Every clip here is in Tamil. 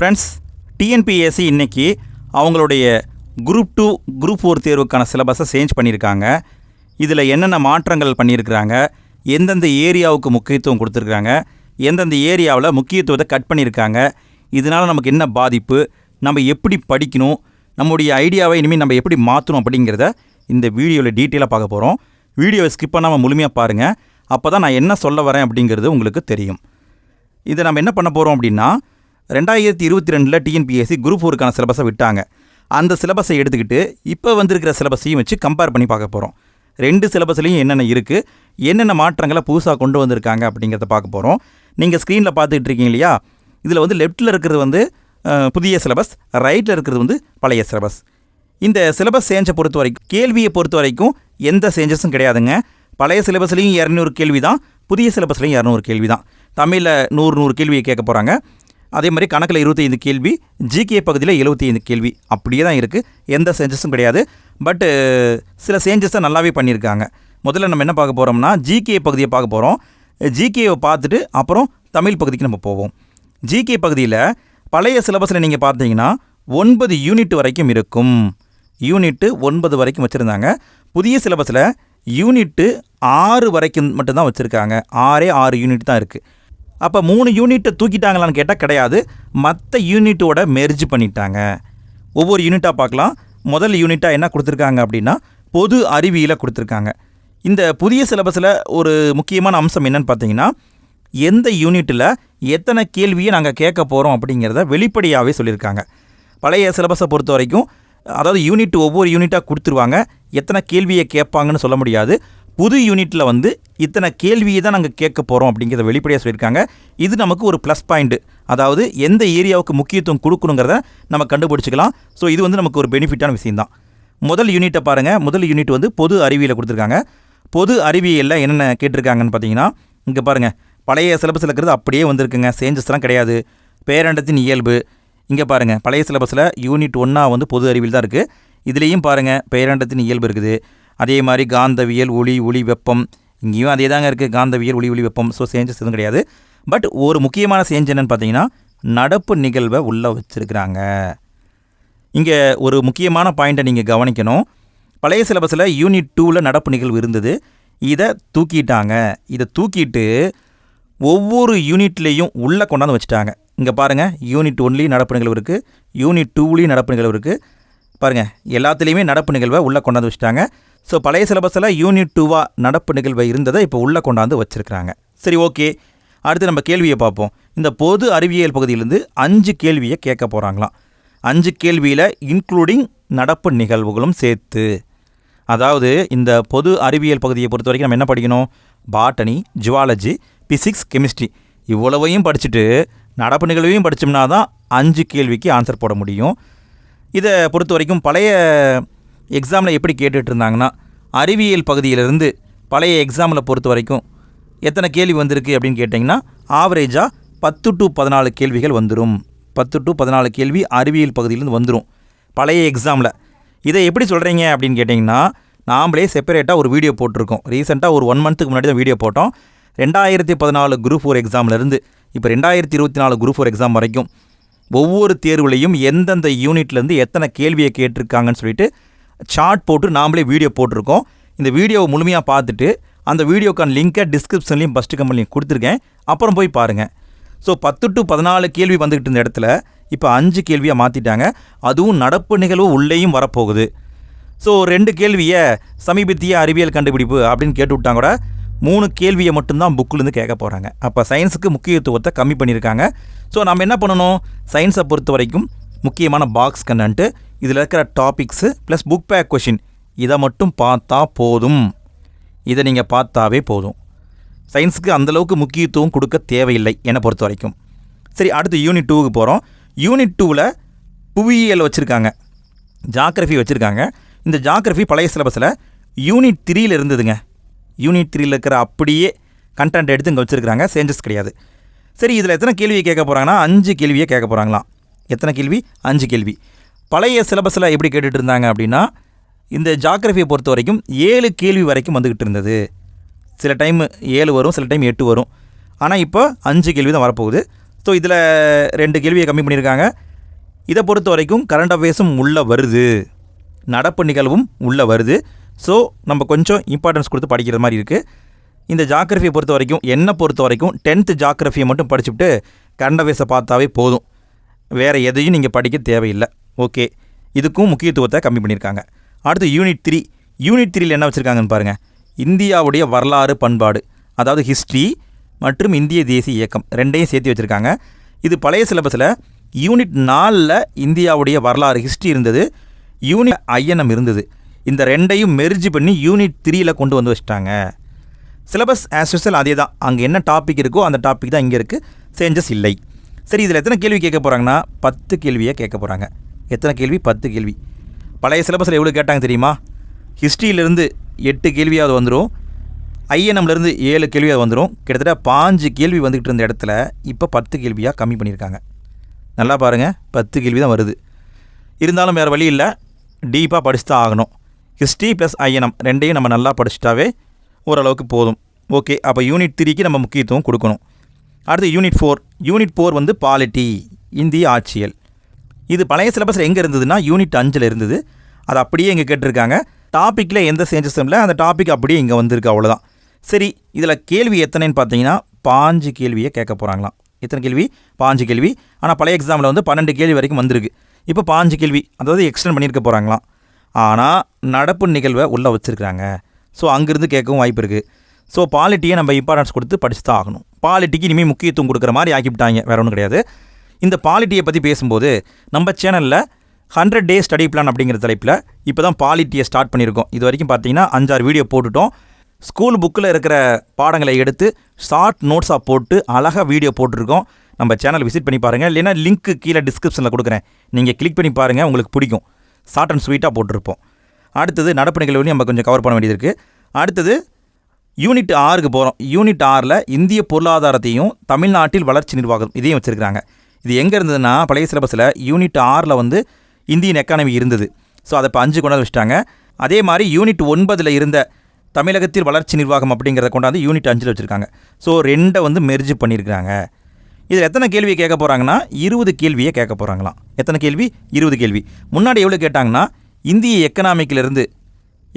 ஃப்ரெண்ட்ஸ் டிஎன்பிஎஸ்சி இன்னைக்கு அவங்களுடைய குரூப் டூ குரூப் ஃபோர் தேர்வுக்கான சிலபஸை சேஞ்ச் பண்ணியிருக்காங்க. இதில் என்னென்ன மாற்றங்கள் பண்ணியிருக்கிறாங்க? எந்தெந்த ஏரியாவுக்கு முக்கியத்துவம் கொடுத்துருக்காங்க எந்தெந்த ஏரியாவில் முக்கியத்துவத்தை கட் பண்ணியிருக்காங்க? இதனால் நமக்கு என்ன பாதிப்பு? நம்ம எப்படி படிக்கணும்? நம்முடைய ஐடியாவை இனிமேல் நம்ம எப்படி மாற்றணும் அப்படிங்கிறத இந்த வீடியோவில் டீட்டெயிலாக பார்க்க போகிறோம் வீடியோவை ஸ்கிப் பண்ணாமல் முழுமையாக பாருங்கள் அப்போ தான் நான் என்ன சொல்ல வரேன் அப்படிங்கிறது உங்களுக்கு தெரியும். இதை நம்ம என்ன பண்ண போகிறோம் அப்படின்னா ரெண்டாயிரத்தி இருபத்தி ரெண்டில் டிஎன்பிஎஸ்சி குரூப் ஃபோருக்கான சிலபஸை விட்டாங்க. அந்த சிலபஸை எடுத்துக்கிட்டு இப்போ வந்திருக்கிற சிலபஸையும் வச்சு கம்பேர் பண்ணி பார்க்க போகிறோம் ரெண்டு சிலபஸ்லையும் என்னென்ன இருக்குது என்னென்ன மாற்றங்களை புதுசாக கொண்டு வந்திருக்காங்க அப்படிங்கிறத பார்க்க போகிறோம் நீங்கள் ஸ்க்ரீனில் பார்த்துக்கிட்டு இருக்கீங்க இல்லையா? இதில் வந்து லெஃப்ட்டில் இருக்கிறது வந்து புதிய சிலபஸ் ரைட்டில் இருக்கிறது வந்து பழைய சிலபஸ் இந்த சிலபஸ் சேஞ்சை பொறுத்த வரைக்கும் கேள்வியை பொறுத்த வரைக்கும் எந்த சேஞ்சஸும் கிடையாதுங்க. பழைய சிலபஸ்லேயும் இரநூறு கேள்வி தான் புதிய சிலபஸ்லையும் இரநூறு கேள்வி தான் தமிழில் நூறு நூறு கேள்வியை கேட்க போகிறாங்க அதே மாதிரி கணக்கில் இருபத்தைந்து கேள்வி ஜிகே பகுதியில் 75 கேள்வி. அப்படியே தான் இருக்குது எந்த சேஞ்சஸும் கிடையாது. பட்டு சில சேஞ்சஸை நல்லாவே பண்ணியிருக்காங்க. முதல்ல நம்ம என்ன பார்க்க போகிறோம்னா ஜிகே பகுதியை பார்க்க போகிறோம் ஜிகேவை பார்த்துட்டு அப்புறம் தமிழ் பகுதிக்கு நம்ம போவோம். ஜிகே பகுதியில் பழைய சிலபஸில் நீங்கள் பார்த்தீங்கன்னா ஒன்பது யூனிட் வரைக்கும் இருக்கும். யூனிட்டு ஒன்பது வரைக்கும் வச்சுருந்தாங்க. புதிய சிலபஸில் யூனிட்டு ஆறு வரைக்கும் மட்டும்தான் வச்சுருக்காங்க. ஆறே ஆறு யூனிட் தான் இருக்குது அப்போ மூணு யூனிட்டை தூக்கிட்டாங்களான்னு கேட்டால் கிடையாது. மற்ற யூனிட்டோட மெர்ஜ் பண்ணிட்டாங்க. ஒவ்வொரு யூனிட்டாக பார்க்கலாம். முதல் யூனிட்டாக என்ன கொடுத்துருக்காங்க அப்படின்னா பொது அறிவியலை கொடுத்துருக்காங்க. இந்த புதிய சிலபஸில் ஒரு முக்கியமான அம்சம் என்னன்னு பார்த்தீங்கன்னா எந்த யூனிட்டில் எத்தனை கேள்வியை நாங்கள் கேட்க போகிறோம் அப்படிங்கிறத வெளிப்படையாகவே சொல்லியிருக்காங்க. பழைய சிலபஸை பொறுத்த வரைக்கும் அதாவது யூனிட் ஒவ்வொரு யூனிட்டாக கொடுத்துருவாங்க. எத்தனை கேள்வியை கேட்பாங்கன்னு சொல்ல முடியாது. புது யூனிட்டில் வந்து இத்தனை கேள்வியை தான் நாங்கள் கேட்க போகிறோம் அப்படிங்கிறத வெளிப்படையாக சொல்லியிருக்காங்க. இது நமக்கு ஒரு ப்ளஸ் பாயிண்ட்டு அதாவது எந்த ஏரியாவுக்கு முக்கியத்துவம் கொடுக்கணுங்கிறத நம்ம கண்டுபிடிச்சிக்கலாம். ஸோ இது வந்து நமக்கு ஒரு பெனிஃபிட்டான விஷயந்தான் முதல் யூனிட்டை பாருங்கள் முதல் யூனிட் வந்து பொது அறிவியலை கொடுத்துருக்காங்க. பொது அறிவியலில் என்னென்ன கேட்டிருக்காங்கன்னு பார்த்தீங்கன்னா இங்கே பாருங்கள் பழைய சிலபஸில் இருக்கிறது அப்படியே வந்திருக்குங்க. சேஞ்சஸ்லாம் கிடையாது. பேரண்டத்தின் இயல்பு. இங்கே பாருங்கள் பழைய சிலபஸில் யூனிட் ஒன்றா வந்து பொது அறிவியல் தான் இருக்குது இதுலேயும் பாருங்கள் பேரண்டத்தின் இயல்பு இருக்குது. அதே மாதிரி காந்தவியல் ஒளி ஒளி வெப்பம் இங்கேயும் அதே தாங்க இருக்குது காந்தவியல் ஒளி ஒளி வெப்பம். ஸோ சேஞ்சஸ் எதுவும் கிடையாது. பட் ஒரு முக்கியமான சேஞ்ச் என்னென்னு பார்த்தீங்கன்னா நடப்பு நிகழ்வை உள்ளே வச்சுருக்கிறாங்க. இங்கே ஒரு முக்கியமான பாயிண்ட்டை நீங்கள் கவனிக்கணும். பழைய சிலபஸில் யூனிட் டூவில் நடப்பு நிகழ்வு இருந்தது. இதை தூக்கிட்டாங்க. இதை தூக்கிட்டு ஒவ்வொரு யூனிட்லேயும் உள்ளே கொண்டாந்து வச்சுட்டாங்க. இங்கே பாருங்கள் யூனிட் ஒன்லேயும் நடப்பு நிகழ்வு இருக்குது யூனிட் டூவிலையும் நடப்பு நிகழ்வு இருக்குது பாருங்கள் எல்லாத்துலேயுமே நடப்பு நிகழ்வை உள்ளே கொண்டாந்து வச்சுட்டாங்க. ஸோ பழைய சிலபஸில் யூனிட் டூவாக நடப்பு நிகழ்வை இருந்ததை இப்போ உள்ளே கொண்டாந்து வச்சுருக்கிறாங்க. சரி ஓகே. அடுத்து நம்ம கேள்வியை பார்ப்போம். இந்த பொது அறிவியல் பகுதியிலேருந்து அஞ்சு கேள்வியை கேட்க போகிறாங்களாம் அஞ்சு கேள்வியில் இன்க்ளூடிங் நடப்பு நிகழ்வுகளும் சேர்த்து. அதாவது இந்த பொது அறிவியல் பகுதியை பொறுத்த வரைக்கும் நம்ம என்ன படிக்கணும்? Botany zoology physics chemistry. இவ்வளவையும் படிச்சுட்டு நடப்பு நிகழ்வையும் படித்தோம்னா தான் அஞ்சு கேள்விக்கு ஆன்சர் போட முடியும். இதை பொறுத்த வரைக்கும் பழைய எக்ஸாமில் எப்படி கேட்டுட்டு இருந்தாங்கன்னா அறிவியல் பகுதியிலிருந்து பழைய எக்ஸாமில் பொறுத்த வரைக்கும் எத்தனை கேள்வி வந்திருக்கு அப்படின்னு கேட்டிங்கன்னா ஆவரேஜாக பத்து டு பதினாலு கேள்விகள் வந்துடும் பத்து டு பதினாலு கேள்வி அறிவியல் பகுதியிலேருந்து வந்துடும் பழைய எக்ஸாமில். இதை எப்படி சொல்கிறீங்க அப்படின்னு கேட்டிங்கன்னா நாம்ளே செப்பரேட்டாக ஒரு வீடியோ போட்டிருக்கோம். ரீசெண்டாக ஒரு ஒன் மந்த்துக்கு முன்னாடி தான் வீடியோ போட்டோம். ரெண்டாயிரத்தி பதினாலு குரூப் ஃபோர் எக்ஸாம்லேருந்து இப்போ ரெண்டாயிரத்தி இருபத்தி நாலு குரூப் ஃபோர் எக்ஸாம் வரைக்கும் ஒவ்வொரு தேர்வுலையும் எந்தெந்த யூனிட்லேருந்து எத்தனை கேள்வியை கேட்டிருக்காங்கன்னு சொல்லிட்டு சார்ட் போட்டு நாமளே வீடியோ போட்டிருக்கோம். இந்த வீடியோவை முழுமையாக பார்த்துட்டு அந்த வீடியோக்கான லிங்கை டிஸ்கிரிப்ஷன்லையும் ஃபஸ்ட்டு கம்பெனிலையும் கொடுத்துருக்கேன். அப்புறம் போய் பாருங்கள் ஸோ பத்து டு பதினாலு கேள்வி வந்துக்கிட்டு இருந்த இடத்துல இப்போ அஞ்சு கேள்வியாக மாற்றிட்டாங்க அதுவும் நடப்பு நிகழ்வு உள்ளேயும் வரப்போகுது. ஸோ ரெண்டு கேள்வியை சமீபத்திய அறிவியல் கண்டுபிடிப்பு அப்படின்னு கேட்டு விட்டாங்க கூட மூணு கேள்வியை மட்டும்தான் புக்கிலேருந்து கேட்க போகிறாங்க அப்போ சயின்ஸுக்கு முக்கியத்துவத்தை கம்மி பண்ணியிருக்காங்க. ஸோ நம்ம என்ன பண்ணணும்? சயின்ஸை பொறுத்த வரைக்கும் முக்கியமான பாக்ஸ் கண்டன்ட்டு இதில் இருக்கிற topics plus book back question இதை மட்டும் பார்த்தா போதும். இதை நீங்கள் பார்த்தாவே போதும். சயின்ஸுக்கு அந்தளவுக்கு முக்கியத்துவம் கொடுக்க தேவையில்லை என்னை பொறுத்த வரைக்கும். சரி அடுத்து யூனிட் டூவுக்கு போகிறோம் யூனிட் டூவில் புவியியல் வச்சுருக்காங்க. ஜாகிரஃபி வச்சுருக்காங்க. இந்த ஜாகிரஃபி பழைய சிலபஸில் யூனிட் த்ரீயில் இருந்ததுங்க. யூனிட் த்ரீயில் இருக்கிற அப்படியே கண்டென்ட் எடுத்து இங்கே வச்சுருக்காங்க சேஞ்சஸ் கிடையாது. சரி இதில் எத்தனை கேள்வியை கேட்க போகிறாங்கன்னா அஞ்சு கேள்வியை கேட்க போகிறாங்களாம் எத்தனை கேள்வி? அஞ்சு கேள்வி. பழைய சிலபஸில் எப்படி கேட்டுட்டு இருந்தாங்க அப்படின்னா இந்த ஜாகிரஃபியை பொறுத்த வரைக்கும் ஏழு கேள்வி வரைக்கும் வந்துக்கிட்டு இருந்தது. சில டைம் ஏழு வரும் சில டைம் எட்டு வரும். ஆனால் இப்போ அஞ்சு கேள்வி தான் வரப்போகுது. ஸோ இதில் ரெண்டு கேள்வியை கம்மி பண்ணியிருக்காங்க. இதை பொறுத்த வரைக்கும் கரண்ட் அஃபேர்ஸும் உள்ளே வருது. நடப்பு நிகழ்வும் உள்ளே வருது. ஸோ நம்ம கொஞ்சம் இம்பார்ட்டன்ஸ் கொடுத்து படிக்கிற மாதிரி இருக்குது இந்த ஜாக்ரஃபியை பொறுத்த வரைக்கும் என்னை பொறுத்த வரைக்கும் டென்த்து ஜாக்ரஃபியை மட்டும் படிச்சுவிட்டு கரண்ட் அஃபேர்ஸை பார்த்தாவே போதும். வேறு எதையும் நீங்கள் படிக்க தேவையில்லை. ஓகே. இதுக்கும் முக்கியத்துவத்தை கம்மி பண்ணியிருக்காங்க. அடுத்து யூனிட் த்ரீ யூனிட் த்ரீயில் என்ன வச்சுருக்காங்கன்னு பாருங்கள் இந்தியாவுடைய வரலாறு பண்பாடு அதாவது ஹிஸ்ட்ரி மற்றும் இந்திய தேசிய இயக்கம் ரெண்டையும் சேர்த்து வச்சுருக்காங்க. இது பழைய சிலபஸில் யூனிட் நாலில் இந்தியாவுடைய வரலாறு ஹிஸ்ட்ரி இருந்தது. யூனிட் ஐஎன்எம் இருந்தது. இந்த ரெண்டையும் மெர்ஜ் பண்ணி யூனிட் த்ரீயில் கொண்டு வந்து வச்சிட்டாங்க. சிலபஸ் ஆஸ் யூஸ்வல் அதே தான் அங்கே என்ன டாபிக் இருக்கோ அந்த டாபிக் தான் இங்கே இருக்குது சேஞ்சஸ் இல்லை. சரி இதில் எத்தனை கேள்வி கேட்க போகிறாங்கன்னா பத்து கேள்வியை கேட்க போகிறாங்க எத்தனை கேள்வி? பத்து கேள்வி. பழைய சிலபஸில் எவ்வளோ கேட்டாங்க தெரியுமா? ஹிஸ்ட்ரியிலேருந்து எட்டு கேள்வியாவது வந்துடும் ஐஎன்எம்லேருந்து ஏழு கேள்வியாவது வந்துடும் கிட்டத்தட்ட பாஞ்சு கேள்வி வந்துக்கிட்டு இருந்த இடத்துல இப்போ பத்து கேள்வியாக கம்மி பண்ணியிருக்காங்க நல்லா பாருங்கள் பத்து கேள்வி தான் வருது. இருந்தாலும் வேறு வழி இல்லை. டீப்பாக படிச்சு தான் ஆகணும். ஹிஸ்ட்ரி ப்ளஸ் ஐஎன்எம் ரெண்டையும் நம்ம நல்லா படிச்சுட்டாவே ஓரளவுக்கு போதும். ஓகே அப்போ யூனிட் த்ரீக்கு நம்ம முக்கியத்துவம் கொடுக்கணும். அடுத்து யூனிட் ஃபோர் யூனிட் ஃபோர் வந்து பாலிட்டி இந்திய ஆட்சியல். இது பழைய சிலபஸில் எங்கே இருந்ததுன்னா யூனிட் அஞ்சில் இருந்தது. அது அப்படியே இங்கே கேட்டிருக்காங்க. டாப்பிக்கில் எந்த சேஞ்சஸும் இல்லை அந்த டாபிக் அப்படியே இங்கே வந்திருக்கு அவ்வளோதான் சரி இதில் கேள்வி எத்தனைன்னு பார்த்தீங்கன்னா பாஞ்சு கேள்வியை கேட்க போகிறாங்களாம் எத்தனை கேள்வி? பாஞ்சு கேள்வி. ஆனால் பழைய எக்ஸாமில் வந்து பன்னெண்டு கேள்வி வரைக்கும் வந்திருக்கு. இப்போ பாஞ்சு கேள்வி அதாவது எக்ஸ்டெண்ட் பண்ணியிருக்க போகிறாங்களாம் ஆனால் நடப்பு நிகழ்வை உள்ளே வச்சுருக்காங்க ஸோ அங்கேருந்து கேட்கவும் வாய்ப்பு இருக்குது ஸோ பாலிட்டியை நம்ம இம்பார்ட்டன்ஸ் கொடுத்து படிச்சு தான் ஆகணும் பாலிட்டிக்கு இனிமேல் முக்கியத்துவம் கொடுக்குற மாதிரி ஆக்கிவிட்டாங்க. வேற ஒன்றும் கிடையாது. இந்த பாலிட்டியை பற்றி பேசும்போது நம்ம சேனலில் ஹண்ட்ரட் டே ஸ்டடி பிளான் அப்படிங்கிற தலைப்பில் இப்போ தான் பாலிட்டியை ஸ்டார்ட் பண்ணியிருக்கோம். இது வரைக்கும் பார்த்தீங்கன்னா அஞ்சாறு வீடியோ போட்டுட்டோம். ஸ்கூல் புக்கில் இருக்கிற பாடங்களை எடுத்து ஷார்ட் நோட்ஸாக போட்டு அழகாக வீடியோ போட்டிருக்கோம். நம்ம சேனல் விசிட் பண்ணி பாருங்கள் இல்லைன்னா லிங்க்கு கீழே டிஸ்கிரிப்ஷனில் கொடுக்குறேன். நீங்கள் கிளிக் பண்ணி பாருங்கள் உங்களுக்கு பிடிக்கும். ஷார்ட் அண்ட் ஸ்வீட்டாக போட்டிருப்போம். அடுத்தது நடப்பு நிகழ்வுலையும் நம்ம கொஞ்சம் கவர் பண்ண வேண்டியது இருக்குது அடுத்தது யூனிட் ஆறுக்கு போகிறோம் யூனிட் ஆறில் இந்திய பொருளாதாரத்தையும் தமிழ்நாட்டில் வளர்ச்சி நிர்வாகம் இதையும் வச்சுருக்கிறாங்க. இது எங்கே இருந்ததுன்னா பழைய சிலபஸில் யூனிட் ஆறில் வந்து இந்தியன் எக்கானமி இருந்தது. ஸோ அதை இப்போ அஞ்சு கொண்டாந்து வச்சுட்டாங்க. அதே மாதிரி யூனிட் ஒன்பதில் இருந்த தமிழகத்தில் வளர்ச்சி நிர்வாகம் அப்படிங்கிறத கொண்டாந்து யூனிட் அஞ்சில் வச்சுருக்காங்க. ஸோ ரெண்டை வந்து மெர்ஜ் பண்ணியிருக்காங்க இதில் எத்தனை கேள்வியை கேட்க போகிறாங்கன்னா இருபது கேள்வியை கேட்க போகிறாங்களாம் எத்தனை கேள்வி? இருபது கேள்வி. முன்னாடி எவ்வளோ கேட்டாங்கன்னா இந்திய எக்கனாமிக்கிலிருந்து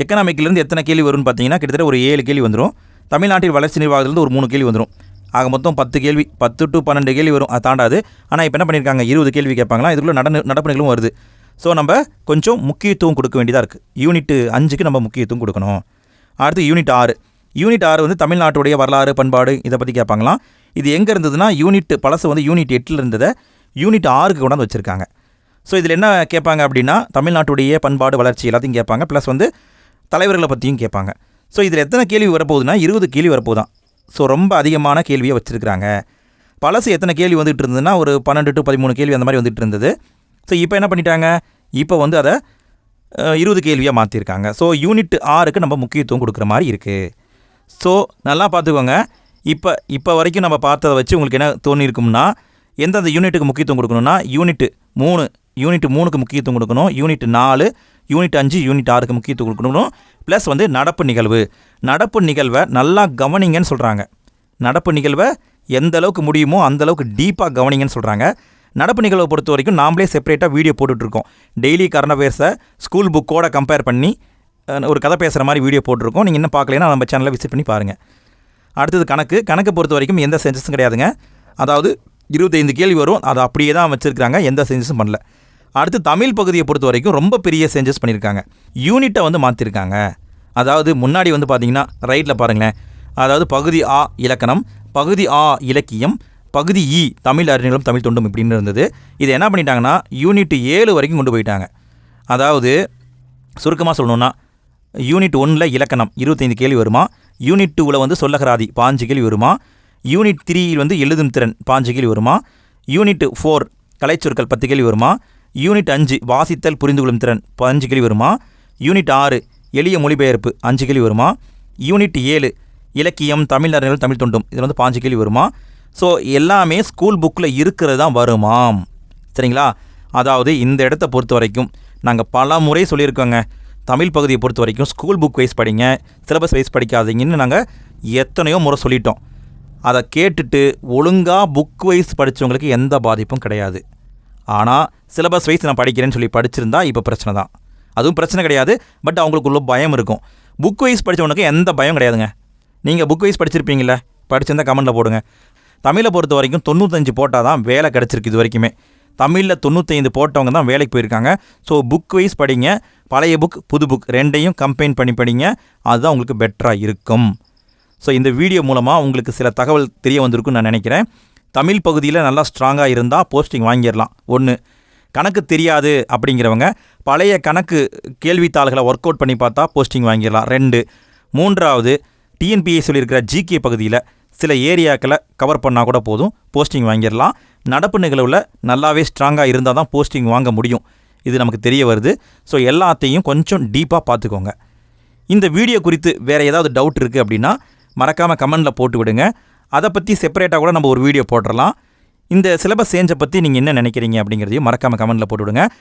எக்கனாமிக்கிலேருந்து எத்தனை கேள்வி வரும்னு பார்த்தீங்கன்னா கிட்டத்தட்ட ஒரு ஏழு கேள்வி வந்துடும் தமிழ்நாட்டில் வளர்ச்சி நிர்வாகத்திலிருந்து ஒரு மூணு கேள்வி வந்துடும் ஆக மொத்தம் பத்து கேள்வி பத்து டு பன்னெண்டு கேள்வி வரும். அது தாண்டாது. ஆனால் இப்போ என்ன பண்ணியிருக்காங்க இருபது கேள்வி கேட்பாங்களா? இதுக்குள்ளே நட நடப்பு நிகழ்வும் வருது. ஸோ நம்ம கொஞ்சம் முக்கியத்துவம் கொடுக்க வேண்டியதாக இருக்குது யூனிட் அஞ்சுக்கு நம்ம முக்கியத்துவம் கொடுக்கணும். அடுத்து யூனிட் ஆறு. யூனிட் ஆறு வந்து தமிழ்நாட்டுடைய வரலாறு பண்பாடு இதை பற்றி கேட்பாங்களாம். இது எங்கே இருந்ததுன்னா யூனிட் பழசு வந்து யூனிட் எட்டில் இருந்ததை யூனிட் ஆறுக்கு கொண்டாந்து வச்சுருக்காங்க. ஸோ இதில் என்ன கேட்பாங்க அப்படின்னா தமிழ்நாட்டுடைய பண்பாடு வளர்ச்சி எல்லாத்தையும் கேட்பாங்க. ப்ளஸ் வந்து தலைவர்களை பற்றியும் கேட்பாங்க. ஸோ இதில் எத்தனை கேள்வி வரப்போகுதுன்னா இருபது கேள்வி வரப்போகுதான். ஸோ ரொம்ப அதிகமான கேள்வியை வச்சுருக்கிறாங்க. பழசு எத்தனை கேள்வி வந்துட்டு இருந்ததுன்னா ஒரு பன்னெண்டு டு பதிமூணு கேள்வி அந்த மாதிரி வந்துட்டு இருந்தது ஸோ இப்போ என்ன பண்ணிட்டாங்க? இப்போ வந்து அதை இருபது கேள்வியாக மாற்றிருக்காங்க ஸோ யூனிட் ஆறுக்கு நம்ம முக்கியத்துவம் கொடுக்குற மாதிரி இருக்குது ஸோ நல்லா பார்த்துக்கோங்க. இப்போ இப்போ வரைக்கும் நம்ம பார்த்ததை வச்சு உங்களுக்கு என்ன தோணியிருக்கும்னா எந்தெந்த யூனிட்டுக்கு முக்கியத்துவம் கொடுக்கணும்னா யூனிட் மூணு யூனிட் மூணுக்கு முக்கியத்துவம் கொடுக்கணும் யூனிட் நாலு யூனிட் அஞ்சு யூனிட் ஆறுக்கு முக்கியத்துவம் கொடுக்கணும். ப்ளஸ் வந்து நடப்பு நிகழ்வு. நடப்பு நிகழ்வை நல்லா கவனிங்கன்னு சொல்கிறாங்க நடப்பு நிகழ்வை எந்த அளவுக்கு முடியுமோ அந்த அளவுக்கு டீப்பாக கவனிங்கன்னு சொல்கிறாங்க நடப்பு நிகழ்வை பொறுத்த வரைக்கும் நாமளே செப்பரேட்டாக வீடியோ போட்டுட்ருக்கோம். டெய்லி கரண்ட் அஃபேர்ஸை ஸ்கூல் புக்கோட கம்பேர் பண்ணி ஒரு கதை பேசுகிற மாதிரி வீடியோ போட்டிருக்கோம். நீங்கள் இன்னும் பார்க்கலன்னா நம்ம சேனலை விசிட் பண்ணி பாருங்கள் அடுத்தது கணக்கு. கணக்கு பொறுத்த வரைக்கும் எந்த சென்சஸும் கிடையாதுங்க. அதாவது இருபத்தைந்து கேள்வி வரும். அதை அப்படியே தான் வச்சுருக்காங்க எந்த சென்சஸும் பண்ணல. அடுத்து தமிழ் பகுதியை பொறுத்த வரைக்கும் ரொம்ப பெரிய சேஞ்சஸ் பண்ணியிருக்காங்க. யூனிட்டை வந்து மாற்றிருக்காங்க அதாவது முன்னாடி வந்து பார்த்தீங்கன்னா ரைட்டில் பாருங்களேன். அதாவது பகுதி ஆ இலக்கணம் பகுதி ஆ இலக்கியம் பகுதி இ தமிழ் அறிஞர்களும் தமிழ் தொண்டும் இப்படின்னு இருந்தது. இது என்ன பண்ணிட்டாங்கன்னா யூனிட் ஏழு வரைக்கும் கொண்டு போயிட்டாங்க. அதாவது சுருக்கமாக சொல்லணுன்னா யூனிட் ஒன்றில் இலக்கணம் இருபத்தைந்து கேள்வி வருமா? யூனிட் டூவில் வந்து சொல்லகராதி பாஞ்சு கேள்வி வருமா? யூனிட் த்ரீயில் வந்து எழுதும் திறன் பாஞ்சு கேள்வி வருமா? யூனிட் ஃபோர் கலைச்சொற்கள் பத்து கேள்வி வருமா? யூனிட் அஞ்சு வாசித்தல் புரிந்து கொள்ளும் திறன் பதினஞ்சு கேள்வி வருமா? யூனிட் ஆறு எளிய மொழிபெயர்ப்பு அஞ்சு கேள்வி வருமா? யூனிட் ஏழு இலக்கியம் தமிழ் அறிஞர்கள் தமிழ் தொண்டும் இதில் வந்து பாஞ்சு கேள்வி வருமா? ஸோ எல்லாமே ஸ்கூல் புக்கில் இருக்கிறது தான் வருமாம். சரிங்களா? அதாவது இந்த இடத்த பொறுத்த வரைக்கும் நாங்கள் பல முறை சொல்லியிருக்கோங்க. தமிழ் பகுதியை பொறுத்த வரைக்கும் ஸ்கூல் புக் வைஸ் படிங்க சிலபஸ் வைஸ் படிக்காதீங்கன்னு நாங்கள் எத்தனையோ முறை சொல்லிட்டோம். அதை கேட்டுட்டு ஒழுங்காக புக் வைஸ் படித்தவங்களுக்கு எந்த பாதிப்பும் கிடையாது. ஆனால் சிலபஸ் வைஸ் நான் படிக்கிறேன்னு சொல்லி படிச்சிருந்தா இப்போ பிரச்சனை தான். அதுவும் பிரச்சனை கிடையாது பட் அவங்களுக்குள்ள பயம் இருக்கும். புக் வைஸ் படித்தவனுக்கு எந்த பயம் கிடையாதுங்க. நீங்கள் புக் வைஸ் படிச்சிருப்பீங்களே படிச்சிருந்தா கமெண்ட்டில் போடுங்க. தமிழை பொறுத்த வரைக்கும் தொண்ணூத்தஞ்சு போட்டால் தான் வேலை கிடச்சிருக்கு இது வரைக்குமே. தமிழில் தொண்ணூத்தைந்து போட்டவங்க தான் வேலைக்கு போயிருக்காங்க. ஸோ புக் வைஸ் படிங்க பழைய புக் புது புக் ரெண்டையும் கம்பைன் பண்ணி படிங்க அதுதான் உங்களுக்கு பெட்டராக இருக்கும். ஸோ இந்த வீடியோ மூலமாக உங்களுக்கு சில தகவல் தெரிய வந்திருக்குன்னு நான் நினைக்கிறேன். தமிழ் பகுதியில் நல்லா ஸ்ட்ராங்காக இருந்தால் போஸ்டிங் வாங்கிடலாம். ஒன்று கணக்கு தெரியாது அப்படிங்கிறவங்க பழைய கணக்கு கேள்வித்தாள்களை ஒர்க் அவுட் பண்ணி பார்த்தா போஸ்டிங் வாங்கிடலாம். ரெண்டு மூன்றாவது டிஎன்பிஏ சொல்லியிருக்கிற ஜிகே பகுதியில் சில ஏரியாக்களை கவர் பண்ணால் கூட போதும் போஸ்டிங் வாங்கிடலாம். நடப்பு நிகழ்வில் நல்லாவே ஸ்ட்ராங்காக இருந்தால் தான் போஸ்டிங் வாங்க முடியும். இது நமக்கு தெரிய வருது. ஸோ எல்லாத்தையும் கொஞ்சம் டீப்பாக பார்த்துக்கோங்க. இந்த வீடியோ குறித்து வேறு ஏதாவது டவுட் இருக்குது அப்படின்னா மறக்காமல் கமெண்டில் போட்டு விடுங்க. அதை பற்றி செப்பரேட்டாக கூட நம்ம ஒரு வீடியோ போட்டுடலாம் இந்த சிலபஸ் சேஞ்சை பற்றி நீங்கள் என்ன நினைக்கிறீங்க அப்படிங்கிறதையும் மறக்காமல் கமெண்டில் போட்டுவிடுங்க.